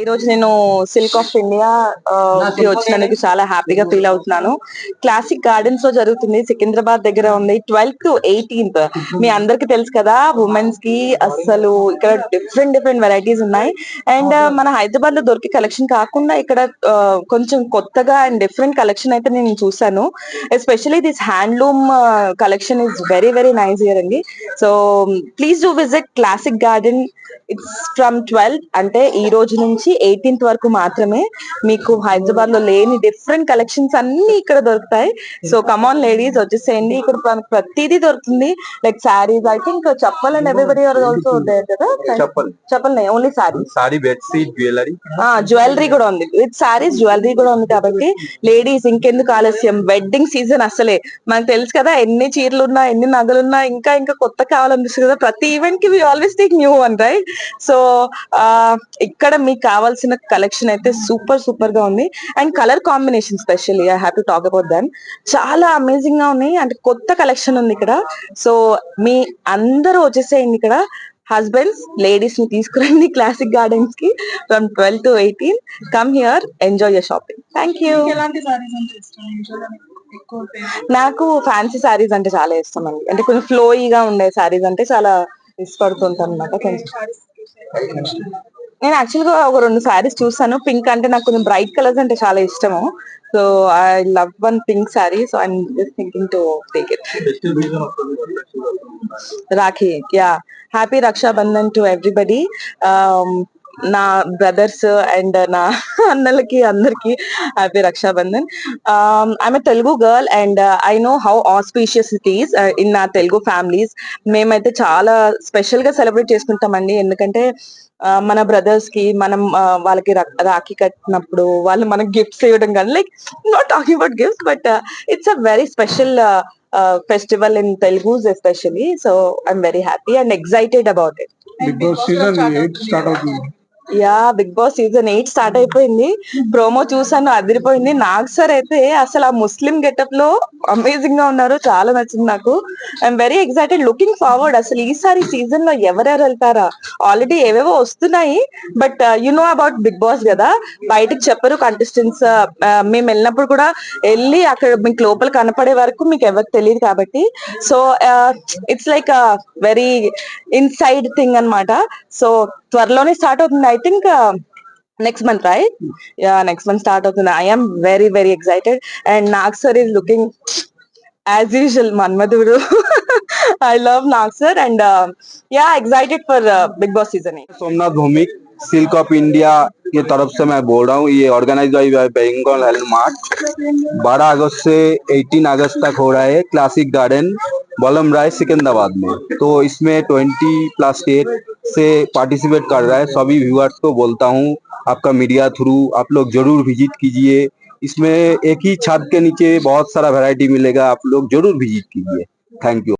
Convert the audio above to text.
ఈ రోజు నేను సిల్క్ ఆఫ్ ఇండియా వచ్చినందుకు చాలా హ్యాపీగా ఫీల్ అవుతున్నాను. క్లాసిక్ గార్డెన్స్లో జరుగుతుంది సికింద్రాబాద్ దగ్గర ఉంది ట్వెల్త్ టు ఎయిటీన్త్ మీ అందరికి తెలుసు కదా ఉమెన్స్కి అసలు ఇక్కడ డిఫరెంట్ డిఫరెంట్ వెరైటీస్ ఉన్నాయి. అండ్ మన హైదరాబాద్లో దొరికే కలెక్షన్ కాకుండా ఇక్కడ కొంచెం కొత్తగా అండ్ డిఫరెంట్ కలెక్షన్ అయితే నేను చూసాను especially this handloom collection is very very nice year అండి. So please do visit classic garden it's from twelfth అంటే ఈ రోజు నుంచి నుంచి ఎయిటీన్త్ వరకు మాత్రమే మీకు హైదరాబాద్లో లేని డిఫరెంట్ కలెక్షన్స్ అన్ని ఇక్కడ దొరుకుతాయి. సో కమాన్ లేడీస్ వచ్చేసేయండి. ఇక్కడ ప్రతిదీ దొరుకుతుంది. Like saris I think chappal and everybody also కదా? Chappal. Only sari sari jewellery jewellery కూడా ఉంది. విత్ సారీస్ జ్యువెలరీ కూడా ఉంది కాబట్టి లేడీస్ ఇంకెందుకు ఆలస్యం? వెడ్డింగ్ సీజన్ అసలే. మనకు తెలుసు కదా ఎన్ని చీరలు ఉన్నా ఎన్ని నగలున్నా ఇంకా ఇంకా కొత్త కావాలనిపిస్తుంది కదా. ప్రతి ఈవెంట్కి we always take new and right so ఇక్కడ మీకు కావాల్సిన కలెక్షన్ అయితే సూపర్ సూపర్గా ఉంది. And colour combination specially I have to talk about them చాలా అమేజింగ్గా ఉన్నాయి. అంటే కొత్త కలెక్షన్ ఉంది ఇక్కడ. సో మీ అందరూ వచ్చేసేయండి ఇక్కడ. హస్బెండ్స్ లేడీస్ని తీసుకురండి classic గార్డెన్స్కి from twelve to eighteen come here enjoy your shopping thank you saris నాకు ఫ్యాన్సీ శారీస్ అంటే చాలా ఇష్టం అండి. అంటే కొంచెం ఫ్లోయిగా ఉండే శారీస్ అంటే చాలా ఇష్టపడుతుంటాను అనమాట కొంచెం నేను యాక్చువల్గా ఒక రెండు సారీస్ చూసాను. పింక్ అంటే నాకు కొంచెం బ్రైట్ కలర్స్ అంటే చాలా ఇష్టము. So I love one pink sari so I'm just thinking to take it Rakhi yeah happy Rakshabandhan to everybody నా బ్రదర్స్ అండ్ నా అన్నలకి అందరికి happy Rakshabandhan. I'm Telugu girl and I know how auspicious it is in నా Telugu families మేమైతే చాలా స్పెషల్గా celebrate చేసుకుంటామండి. ఎందుకంటే ఆ, మన బ్రదర్స్కి మనం ఆ, వాళ్ళకి రా- రాఖీ కట్టినప్పుడు వాళ్ళు మనకి గిఫ్ట్స్ ఇవ్వడం కానీ like not talking about gifts but it's a very special festival in Telugu especially so I'm very happy and excited about it Bigg Boss season eight start అవుతుంది. Yeah Bigg Boss season eight start అయిపోయింది. Promo చూసాను అదిరిపోయింది. Nag sir అయితే అసలు ఆ ముస్లిం గెటప్లో అమేజింగ్గా ఉన్నారు. చాలా నచ్చింది నాకు. I'm very excited looking forward అసలు ఈసారి సీజన్లో ఎవరెవరు వెళ్తారా? ఆల్రెడీ ఏవేవో వస్తున్నాయి. But you know about Bigg Boss కదా? బయటకు చెప్పరు కంటెస్టెంట్స్ uh, uh, మేము వెళ్ళినప్పుడు కూడా వెళ్ళి అక్కడ మీకు లోపల కనపడే వరకు మీకు ఎవరికి తెలియదు కాబట్టి. So it's like very inside thing అన్నమాట. సో త్వరలోనే స్టార్ట్ అవుతుంది I think next month right yeah next month start అవుతుంది I'm very very excited and Nag sir is looking as usual Manmadhudu I love Nag sir and yeah excited for Bigg Boss season Somnath Bhowmik silk of India की तरफ से मैं बोल रहा हूँ ये organise by Bengal health mart बारह अगस्त से 18 अगस्त तक हो रहा है क्लासिक गार्डन बलम राय सिकंदराबाद में तो इसमें 20 प्लस स्टेट से पार्टिसिपेट कर रहा है। सभी व्यूअर्स को बोलता हूँ, आपका मीडिया थ्रू आप लोग ज़रूर विज़िट कीजिए। इसमें एक ही छत के नीचे बहुत सारा वैरायटी मिलेगा, आप लोग ज़रूर विज़िट कीजिए। Thank you